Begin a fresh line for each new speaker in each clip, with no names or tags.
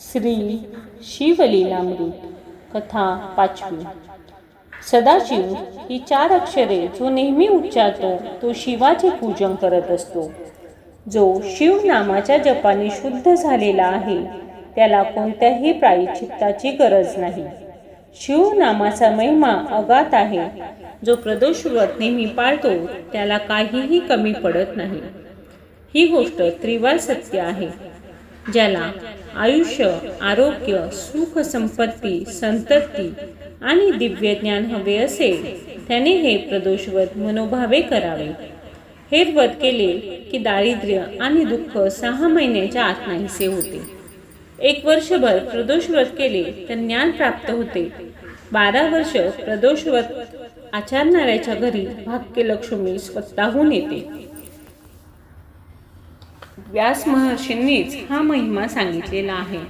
श्री शिवलीलामृत कथा पाचवी. सदाशिव ही चार अक्षरे जो नेहमी उच्चारतो तो शिवाचे पूजन करत असतो. जो शिव नामाच्या जपाने शुद्ध झालेला आहे त्याला कोणत्याही प्रायचित्ताची गरज नाही. शिव नामाचा महिमा अगात आहे. जो प्रदोष व्रत नेहमी पाळतो त्याला काहीही कमी पडत नाही. ही गोष्ट त्रिवार सत्य आहे ज्याला आयुष्य आरोग्य सुख संपत्ती संतती आणि दिव्य ज्ञान हवे असेल त्याने हे प्रदोषवत मनोभावे करावे. हे व्रत केले की दारिद्र्य आणि दुःख सहा महिन्याच्या आत नाहीसे होते. एक वर्षभर प्रदोष व्रत केले तर ज्ञान प्राप्त होते. बारा वर्ष प्रदोष व्रत आचरणाऱ्याच्या घरी भाग्यलक्ष्मी स्वतःहून येते. व्यास महर्षींनीच हा महिमा सांगितलेला आहे.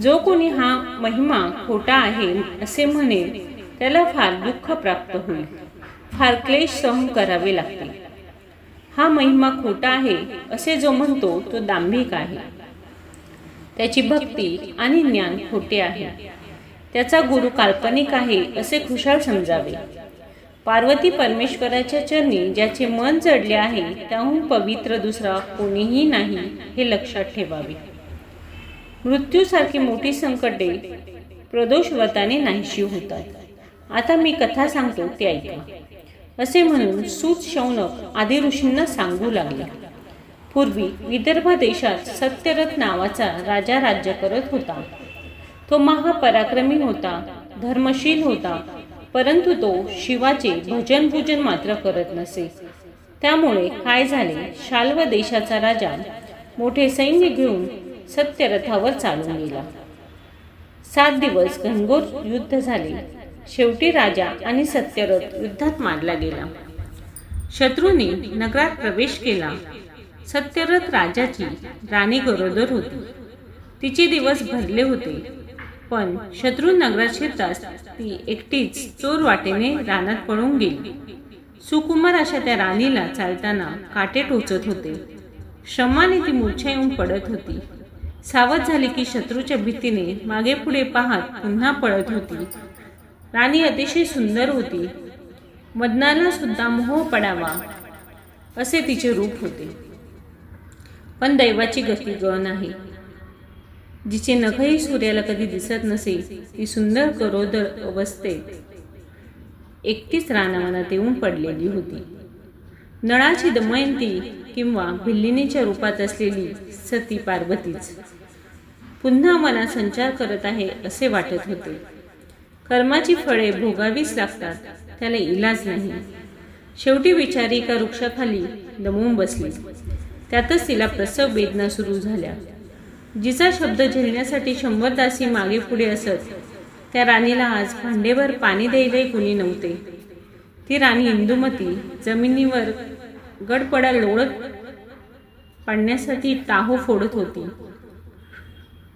जो कोणी हा महिमा खोटा आहे असे म्हणेल त्याला फार दुःख प्राप्त होईल. फार क्लेश सहन करावे लागतील. हा महिमा खोटा आहे असे जो म्हणतो तो दांभिक आहे. त्याची भक्ती आणि ज्ञान खोटे आहे. त्याचा गुरु काल्पनिक आहे असे खुशाल समजावे. पार्वती परमेश्वराच्या चरणी ज्याचे मन जडले आहे त्याहून पवित्र दुसरा कोणीही नाही हे लक्षात ठेवावे. मृत्यूसारखी मोठी संकटे प्रदोष व्रताने नाहीशी होतात. आता मी कथा सांगतो ते ऐका. असे म्हणून सूत शौनक आदी ऋषींना सांगू लागला. पूर्वी विदर्भ देशात सत्यरथ नावाचा राजा राज्य करत होता. तो महापराक्रमी होता धर्मशील होता परंतु तो शिवाचे भजन पूजन मात्र करत नसे. त्यामुळे काय झाले? शाल्व देशाचा राजा मोठे सैन्य घेऊन सत्यरथावर चालून गेला. सात दिवस घनघोर युद्ध झाले. शेवटी राजा आणि सत्यरथ युद्धात मारला गेला. शत्रूने नगरात प्रवेश केला. सत्यरथ राजाची राणी गरोदर होती. तिचे दिवस भरले होते. पण शत्रू नगरात शिरताच ती एकटीच चोर वाटेने रानात पळून गेली. सुकुमार अशा त्या राणीला चालताना काटे टोचत होते. श्रमाने ती मूर्छा येऊन पडत होती. सावध झाली की शत्रूच्या भीतीने मागे पुढे पाहत पुन्हा पळत होती. राणी अतिशय सुंदर होती. मदनाला सुद्धा मोह पडावा असे तिचे रूप होते. पण दैवाची गती गण आहे. जिचे नखही सूर्याला कधी दिसत नसे ती सुंदर करोदर अवस्थेत एकटीच रानावनात येऊन पडलेली होती. नळाची दमयंती किंवा भिल्लिनीच्या रूपात असलेली सती पार्वतीच. पुन्हा मनात संचार करत आहे असे वाटत होते. कर्माची फळे भोगावीच लागतात त्याला इलाज नाही. शेवटी विचारी एका वृक्षाखाली दमून बसली. त्यातच तिला प्रसव वेदना सुरू झाल्या. जिचा शब्द झेलण्यासाठी शंभर दासी मागे पुढे असत त्या राणीला आज भांडेभर पाणी द्यायलाही कुणी नव्हते. ती राणी इंदुमती जमिनीवर गडपडा लोळत पाडण्यासाठी टाहो फोडत होती.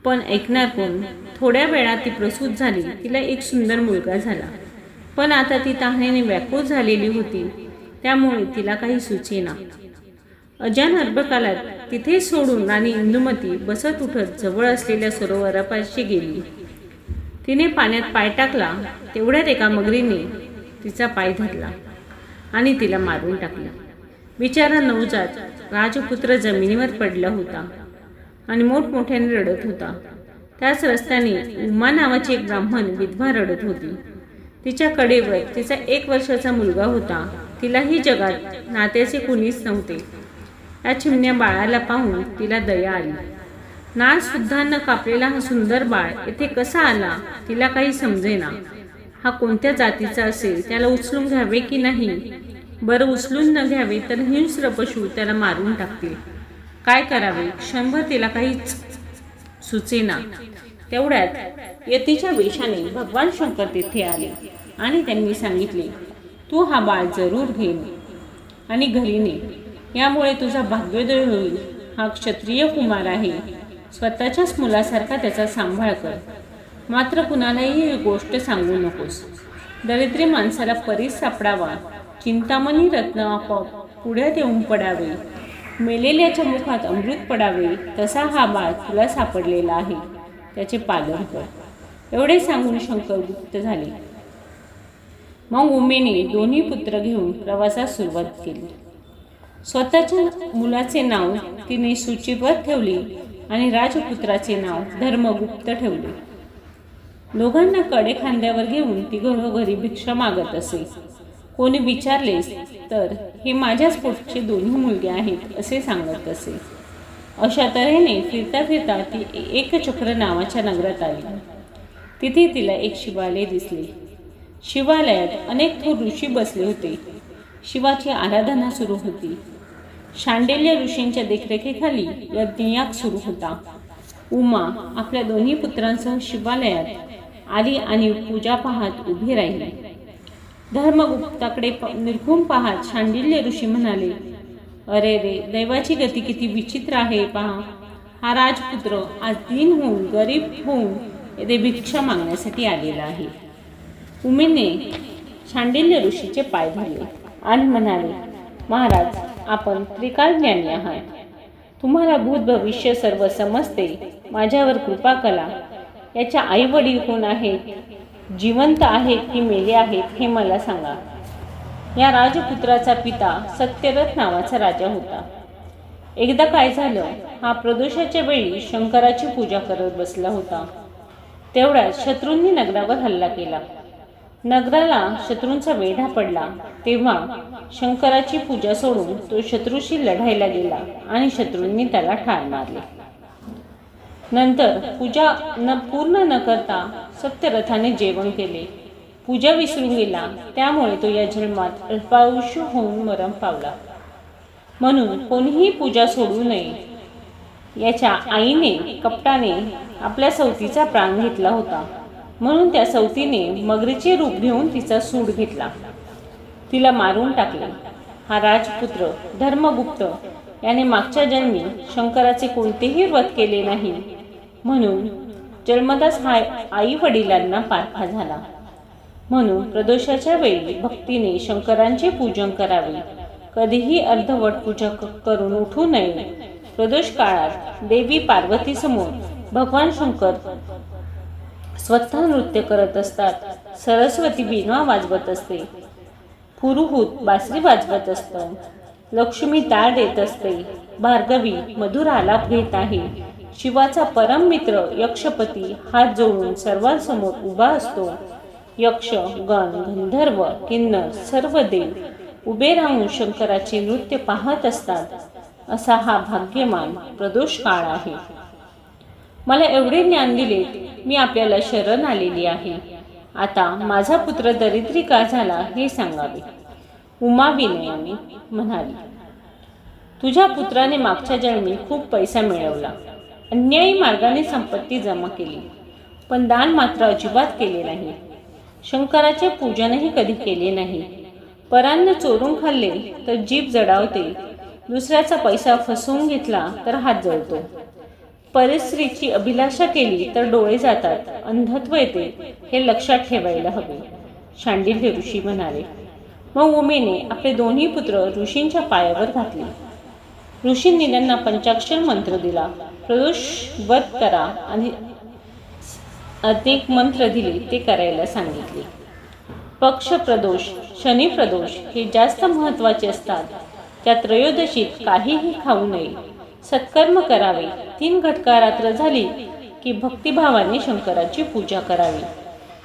पण ऐकणार कोण? थोड्या वेळात ती प्रसूत झाली. तिला एक सुंदर मुलगा झाला. पण आता ती तहानेने व्याकुळ झालेली होती. त्यामुळे तिला काही सुचेना. अजान अर्भकालात तिथे सोडून राणी इंदुमती बसत उठत जवळ असलेल्या सरोवरापाशी गेली. तिने पाण्यात पाय टाकला तेवढ्यात एका मगरीने तिचा पाय धरला आणि तिला मारून टाकला. बिचारा नवजात राजपुत्र जमिनीवर पडला होता आणि मोठमोठ्याने रडत होता. त्याच रस्त्याने उमा नावाची एक ब्राह्मण विधवा रडत होती. तिच्या कडेवर तिचा एक वर्षाचा मुलगा होता. तिलाही जगात नात्याचे कुणीच नव्हते. या चिमण्या बाळाला पाहून तिला दया आली. नाळ सुद्धा न कापलेला हा सुंदर बाळ येथे कसा आला तिला काही समजेना. हा कोणत्या जातीचा असेल त्याला उचलून घ्यावे की नाही? बरं उचलून न घ्यावे तर हिंस्र पशु त्याला मारून टाकतील. काय करावे? क्षणभर तिला काहीच सुचेना. तेवढ्यात यतीच्या वेशाने भगवान शंकर तिथे आले आणि त्यांनी सांगितले तू हा बाळ जरूर घे आणि घरी ने यामुळे तुझा भाग्योदय होईल. हा क्षत्रिय कुमार आहे. स्वतःच्याच मुलासारखा त्याचा सांभाळ कर. मात्र कुणालाही ही गोष्ट सांगू नकोस. दरिद्री माणसाला परीस सापडावा. चिंतामणी रत्न आपोआप पुढ्यात येऊन पडावे. मेलेल्याच्या मुखात अमृत पडावे. तसा हा बाळ तुला सापडलेला आहे. त्याचे पालन कर. एवढे सांगून शंकर गुप्त झाले. मग उमेने दोन्ही पुत्र घेऊन प्रवासास सुरुवात केली. स्वतःच्या मुलाचे नाव तिने सूचीबद्ध ठेवले आणि राजपुत्राचे नाव धर्मगुप्त ठेवले. दोघांना कडे खांद्यावर घेऊन ती घरोघरी भिक्षा मागत असे. कोणी विचारले तर हे माझ्याच पोटचे दोन्ही मुलगे आहेत असे सांगत असे. अशा तऱ्हेने फिरता फिरता ती एकचक्र नावाच्या नगरात आली. तिथे तिला एक शिवालय दिसले. शिवालयात अनेक थोर ऋषी बसले होते. शिवाची आराधना सुरू होती. शांडिल्य ऋषींच्या देखरेखीखाली यज्ञयाग सुरू होता. उमा आपल्या दोन्ही पुत्रांसह शिवालयात आली आणि पूजा पाहत उभी राहिली. धर्मगुप्ताकडे निर्घुम निरखून पाहत शांडिल्य ऋषी म्हणाले अरे रे दैवाची गती किती विचित्र आहे पहा. हा राजपुत्र आज दीन होऊन गरीब होऊन येथे भिक्षा मागण्यासाठी आलेला आहे. उमेने शांडिल्य ऋषीचे पाय धरले. आणि म्हणाले महाराज आपण त्रिकाल ज्ञानी आहात. तुम्हाला भूत भविष्य सर्व समजते. माझ्यावर कृपा कला याच्या आई वडील कोण आहेत? जिवंत आहेत की मेले आहेत हे मला सांगा. या राजपुत्राचा पिता सत्यरथ नावाचा राजा होता. एकदा काय झालं हा प्रदोषाच्या वेळी शंकराची पूजा करत बसला होता. तेवढ्यात शत्रूंनी नगरावर हल्ला केला. नगराला शत्रूंचा वेढा पडला. तेव्हा शंकराची पूजा सोडून तो शत्रूशी लढायला गेला आणि शत्रूंनी त्याला ठार मारले. नंतर पूजा न पूर्ण न करता सत्यरथाने जेवण केले. पूजा विसरून गेला. त्यामुळे तो या जन्मात अल्पायुष्य होऊन मरण पावला. म्हणून कोणीही पूजा सोडू नये. याच्या आईने कपटाने आपल्या सवतीचा प्राण घेतला होता. म्हणून त्या सवतीने मगरीचे रूप घेऊन तिचा सूड घेतला. तिला मारून टाकले. हा राजपुत्र धर्मगुप्त याने मागच्या जन्मी शंकराचे कोणतेही व्रत केले नाही. म्हणून जन्मदास हा आई वडिलांना पारखा झाला. म्हणून प्रदोषाच्या वेळी भक्तीने शंकरांचे पूजन करावे. कधीही अर्धवट पूजा करून उठू नये. प्रदोष काळात देवी पार्वती समोर भगवान शंकर स्वतः नृत्य करत असतात. सरस्वती बिनवा वाजवत असते. पुरुहूत बासरी वाजवत असतं. लक्ष्मी ताळ देत असते. भार्गवी मधुर आलाप घेत आहे. शिवाचा परम मित्र यक्षपती हात जोडून सर्वांसमोर उभा असतो. यक्ष गण गंधर्व किन्नर सर्व देव उभे राहून शंकराचे नृत्य पाहत असतात. असा हा भाग्यमान प्रदोष काळ आहे. मला एवढे ज्ञान दिले मी आपल्याला शरण आलेली आहे. आता माझा पुत्र दरिद्री का झाला हे सांगावे. उमा विनयाने म्हणाली तुझ्या पुत्राने मागच्या जन्मी खूप पैसा मिळवला. अन्यायी मार्गाने संपत्ती जमा केली पण दान मात्र अजिबात केले नाही. शंकराचे पूजनही कधी केले नाही. परान्न चोरून खाल्ले तर जीभ जडावते. दुसऱ्याचा पैसा फसवून घेतला तर हात जळतो. परिस्त्रीची अभिलाषा केली तर डोळे जातात अंधत्व येते हे लक्षात ठेवायला हवे. शांडिल्य ऋषी म्हणाले मग उमेने आपले दोन्ही पुत्र ऋषींच्या पायावर घातले. ऋषींनी त्यांना पंचाक्षर मंत्र दिला. प्रदोष वध करा आणि अनेक मंत्र दिले ते करायला सांगितले. पक्ष प्रदोष शनी प्रदोष हे जास्त महत्त्वाचे असतात. त्या त्रयोदशीत काहीही खाऊ नये. सत्कर्म करावे. तीन घटका रात्र झाली की भक्तिभावाने शंकराची पूजा करावी.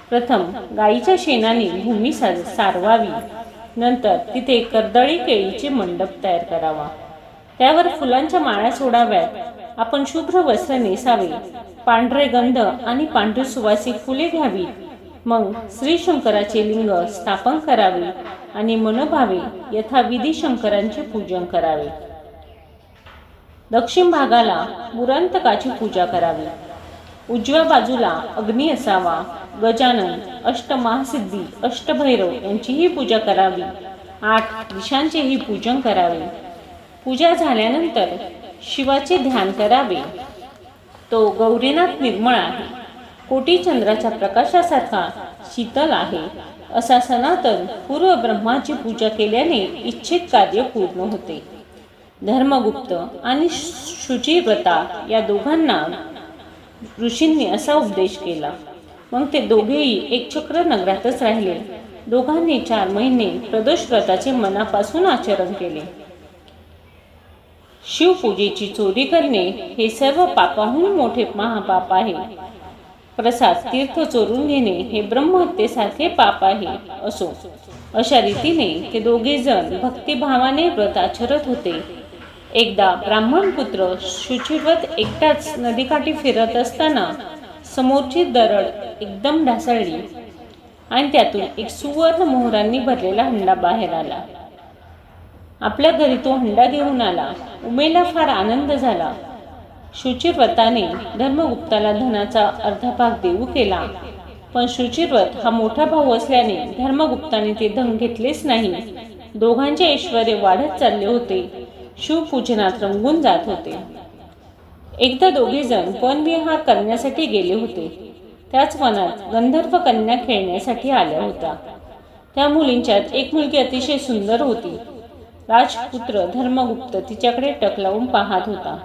प्रथम गाईच्या शेणाने भूमी सा सारवावी. नंतर तिथे कर्दळी केळीचे मंडप तयार करावा. त्यावर फुलांच्या माळ्या सोडाव्यात. आपण शुभ्र वस्त्र नेसावे पांढरे गंध आणि पांढरी सुवासिक फुले घ्यावी. मग श्री शंकराचे लिंग स्थापन करावे आणि मनोभावे यथाविधी शंकरांचे पूजन करावे. दक्षिण भागाला मुरांतकाची पूजा करावी. उजव्या बाजूला अग्नी असावा गजानन अष्टमहासिद्धी अष्टभैरव यांचीही पूजा करावी. आठ दिशांचेही पूजन करावे. पूजा झाल्यानंतर शिवाचे ध्यान करावे. तो गौरीनाथ निर्मळ आहे. कोटी चंद्राच्या प्रकाशासारखा शीतल आहे. असा सनातन पूर्व ब्रह्माची पूजा केल्याने इच्छित कार्य पूर्ण होते. धर्मगुप्त आणि शुचिव्रता या दोघांना ऋषींनी असा उपदेश केला. मग ते दोघेही एक चक्र नगरातच राहिले. दोघांनी चार महिने प्रदोष व्रताचे मनापासून आचरण केले. शिवपूजेची चोरी करणे हे सर्व पापाहून मोठे महापाप आहे. प्रसाद तीर्थ चोरून घेणे हे ब्रह्महत्येसारखे पाप आहे असो. अशा रीतीने ते दोघे जण भक्तिभावाने व्रत आचरत होते. एकदा ब्राह्मण पुत्र शुचिव्रत एकटाच नदीकाठी फिरत असताना समोरची दरड एकदम ढासळली आणि त्यातून एक सुवर्ण मोहरांनी भरलेला हंडा बाहेर आला. आपल्या घरी तो हंडा घेऊन आला. उमेला फार आनंद झाला. शुचिव्रताने धर्मगुप्ताला धनाचा अर्धा भाग देऊ केला. पण शुचिव्रत हा मोठा भाऊ असल्याने धर्मगुप्ताने ते धन घेतलेच नाही. दोघांचे ऐश्वर वाढत चालले होते. शिवपूजनात रंगून जात होते. एकदा दोघे जण वनविहार करण्यासाठी गेले होते. त्याच वनात गंधर्व कन्या खेळण्यासाठी आल्या होत्या. त्या मुलींच्यात एक मुलगी अतिशय सुंदर होती. राजपुत्र धर्मगुप्त तिच्याकडे टकलावून पाहत होता.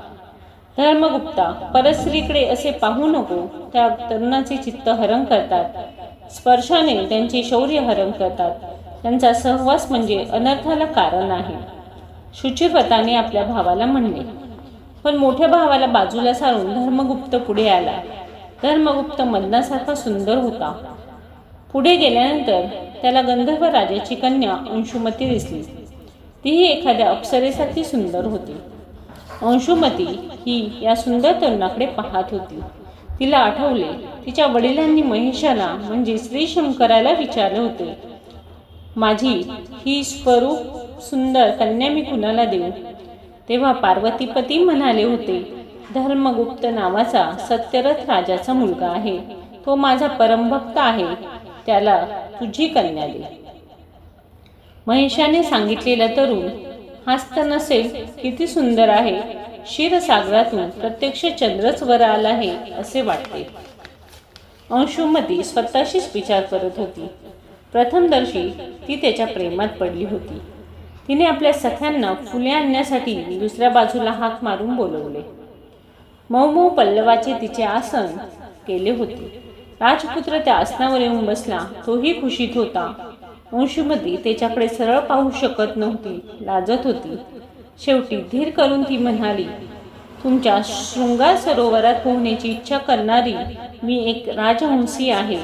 धर्मगुप्ता परस्त्रीकडे असे पाहू नको त्या तरुणाचे चित्त हरण करतात. स्पर्शाने त्यांचे शौर्य हरण करतात. त्यांचा सहवास म्हणजे अनर्थाला कारण आहे. शुचिव्रताने आपल्या भावाला म्हणले पण मोठ्या भावाला बाजूला सारून धर्मगुप्त पुढे आला. धर्मगुप्त मदनासारखा सुंदर होता. पुढे गेल्यानंतर त्याला गंधर्व राजाची कन्या अंशुमती दिसली. तीही एखाद्या अप्सरेसारखी सुंदर होती. अंशुमती ही या सुंदर तरुणाकडे पाहत होती. तिला आठवले तिच्या वडिलांनी महेशाला म्हणजे श्री शंकराला विचारले होते माझी ही स्वरूप सुंदर कन्या मी कुणाला देऊ? तेव्हा पार्वतीपती म्हणाले होते धर्मगुप्त नावाचा सत्यरथ राजाचा मुलगा आहे. तो माझा परमभक्त आहे. त्याला तुझी कन्या दे. महेशाने सांगितलेला तरुण हास्त नसेल किती सुंदर आहे. क्षीरसागरातून प्रत्यक्ष चंद्रच वर आला आहे असे वाटते. अंशुमती स्वतःशीच विचार करत होती. प्रथमदर्शी ती त्याच्या प्रेमात पडली होती. तिने आपल्या सख्यांना फुले आणण्यासाठी दुसऱ्या बाजूला हाक मारून बोलवले. मऊ मऊ पल्लवाचे तिचे आसन केले होते. राजपुत्र त्या आसनावर येऊन बसला. तोही खुशीत होता. अंशुमती त्याच्याकडे सरळ पाहू शकत नव्हती लाजत होती. शेवटी धीर करून ती म्हणाली तुमच्या शृंगार सरोवरात पोहण्याची इच्छा करणारी मी एक राजहंसी आहे.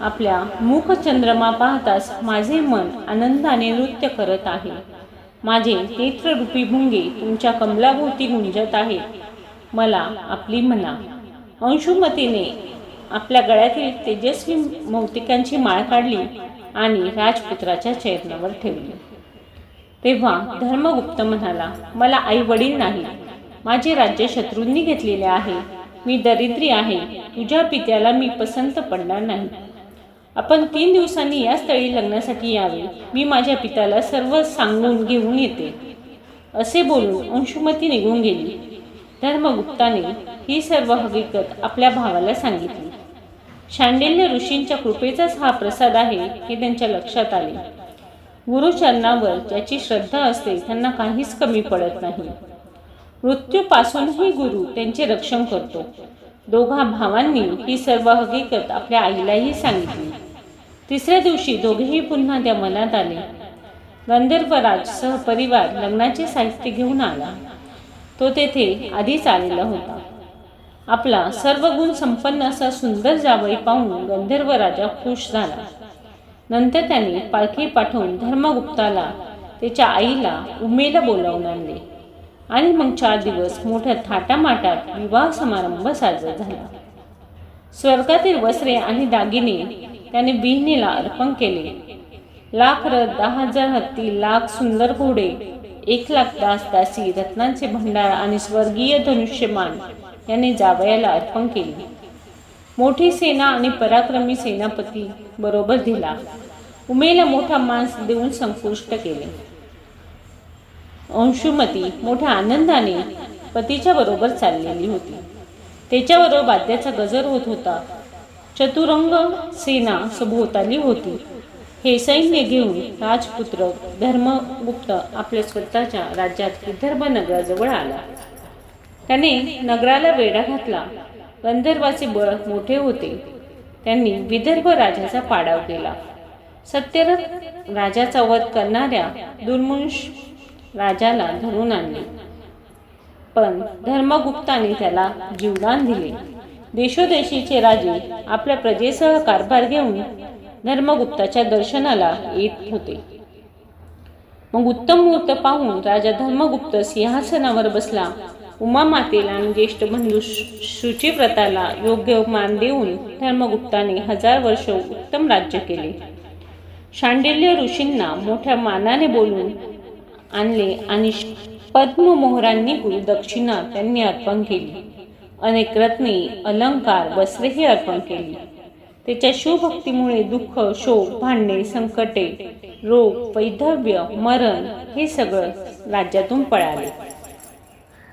आपल्या मुख चंद्रमा पाहताच माझे मन आनंदाने नृत्य करत आहे. माझे नेत्ररूपी भुंगे तुमच्या कमलाभोवती गुंजत आहेत मला आपली म्हणा अंशुमतीने आपल्या गळ्यातील तेजस्वी मौतिकांची माळ काढली आणि राजपुत्राच्या चैतनावर ठेवली. तेव्हा धर्मगुप्त म्हणाला मला आई वडील नाही. माझे राज्य शत्रूंनी घेतलेले आहे. मी दरिद्री आहे. तुझ्या पित्याला मी पसंत पडणार नाही. आपण तीन दिवसांनी या स्थळी लग्नासाठी यावे. मी माझ्या पित्याला सर्व सांगून घेऊन येते. असे बोलून अंशुमती निघून गेली. धर्मगुप्ताने ही सर्व हकीकत आपल्या भावाला सांगितली. शांडिल्य ऋषींच्या कृपेचाच हा प्रसाद आहे हे त्यांच्या लक्षात आले. गुरुचरणावर ज्याची श्रद्धा असते त्यांना काहीच कमी पडत नाही. मृत्यूपासूनही गुरु त्यांचे रक्षण करतो. दोघा भावांनी ही सर्व हकीकत आपल्या आईलाही सांगितली. तिसऱ्या दिवशी दोघेही पुन्हा त्या मनात आले. गंधर्वराज सहपरिवार लग्नाचे साहित्य घेऊन आला. तो तेथे आधीच आलेला होता. आपला सर्व गुण संपन्न असा सुंदर जावई पाहून गंधर्व राजा खुश झाला. नंतर त्याने पालखी पाठवून धर्मगुप्ताला त्याच्या आईला उमेला बोलावून आणले आणि मग चार दिवस मोठ्या थाटामाटात विवाह समारंभ साजरा झाला. स्वर्गातील वस्त्रे आणि दागिने त्याने बिहनीला अर्पण केले. लाख रथ दहा हजार हत्ती लाख सुंदर घोडे एक लाख दास दासी रत्नांचे भंडार आणि स्वर्गीय धनुष्यमान याने जावयाला अर्पण केले. मोठी सेना आणि पराक्रमी सेनापती बरोबर दिला. उमेला मोठा मांस देऊन संपुष्ट केले. अंशुमती मोठ्या आनंदाने पतीच्या बरोबर चाललेली होती. त्याच्याबरोबर वाद्याचा गजर होत होता. चतुरंग सेना सभोवताली होती. हे सैन्य घेऊन राजपुत्र धर्मगुप्त आपल्या स्वतःच्या राज्यात विदर्भ नगराजवळ आला. त्याने नगराला वेढा घातला. गंधर्वाचे बळ मोठे होते. त्यांनी विदर्भ राजाचा पाडाव केला. सत्यरथ राजाचा वध करणाऱ्या दुर्मुंश राजाला धरून आणले. पण धर्मगुप्ताने त्याला जीवदान दिले. देशोदेशीचे राजे आपल्या प्रजेसह कारभार घेऊन धर्मगुप्ताच्या दर्शनाला येत होते. मग उत्तम मुहूर्त पाहून राजा धर्मगुप्त सिंहासनावर बसला. उमा मातेला आणि ज्येष्ठ बंधू शुचिव्रताला योग्य मान देऊन धर्मगुप्ताने हजार वर्ष उत्तम राज्य केले. शांडिल्य ऋषींना मोठ्या मानाने बोलून आणले आणि पद्ममोहरांनी गुरुदक्षिणा त्यांनी अर्पण केली. अनेक रत्ने अलंकार वस्त्रेही अर्पण केली. त्याच्या शिवभक्तीमुळे दुःख शोक भांडणे संकटे रोग वैधव्य मरण हे सगळं राज्यातून पळाले.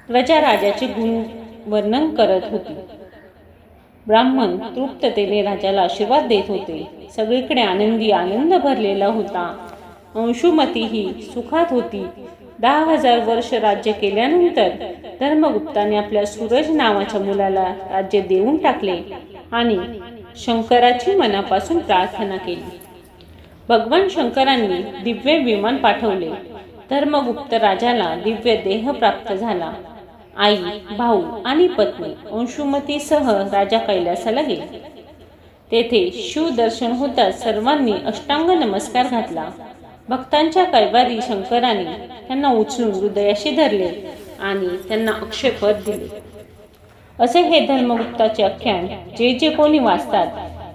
प्रजा राजाचे गुण वर्णन करत होती. ब्राह्मण तृप्ततेने राजाला आशीर्वाद देत होते. सगळीकडे आनंदी आनंद भरलेला होता. अंशुमती ही सुखात होती. दहा हजार वर्ष राज्य केल्यानंतर धर्मगुप्ताने आपल्या सूरज नावाच्या मुलाला राज्य देऊन टाकले आणि शंकराची मनापासून प्रार्थना केली. भगवान शंकरांनी दिव्य विमान पाठवले. धर्मगुप्त राजाला दिव्य देह प्राप्त झाला. आई भाऊ आणि पत्नी अंशुमतीसह राजा कैलासाला गेले. तेथे शिव दर्शन होताच सर्वांनी अष्टांग नमस्कार घातला. भक्तांच्या कैवारी शंकराने त्यांना उचलून हृदयाशी धरले आणि त्यांना अक्षयपद दिले. असे हे धर्मगुप्ताचे आख्यान जे जे कोणी वाचतात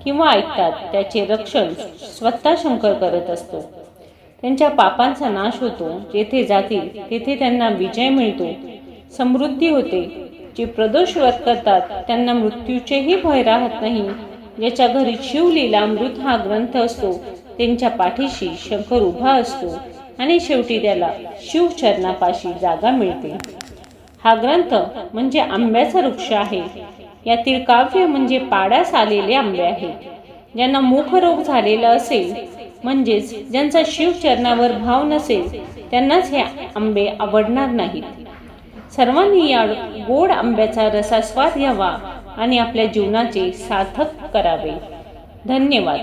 किंवा ऐकतात त्याचे रक्षण स्वतः शंकर करत असतो. त्यांच्या पापांचा नाश होतो जेथे जातील तेथे त्यांना विजय मिळतो समृद्धी होते. जे प्रदोष व्रत करतात त्यांना मृत्यूचेही भय राहत नाही. ज्याच्या घरी शिवलीला अमृत हा ग्रंथ असतो त्यांच्या पाठीशी शंकर उभा असतो आणि शेवटी त्याला शिवचरणापाशी जागा मिळते. हा ग्रंथ म्हणजे आंब्याचा वृक्ष आहे. यातील काव्य म्हणजे पाड्यास आलेले आंबे आहेत ज्यांना मुखरोग झालेला असेल म्हणजेच ज्यांचा शिवचरणावर भाव नसेल त्यांनाच हे आंबे आवडणार नाहीत. सर्वांनी या गोड आंब्याचा रसास्वाद घ्यावा आणि आपल्या जीवनाचे सार्थक करावे. धन्यवाद.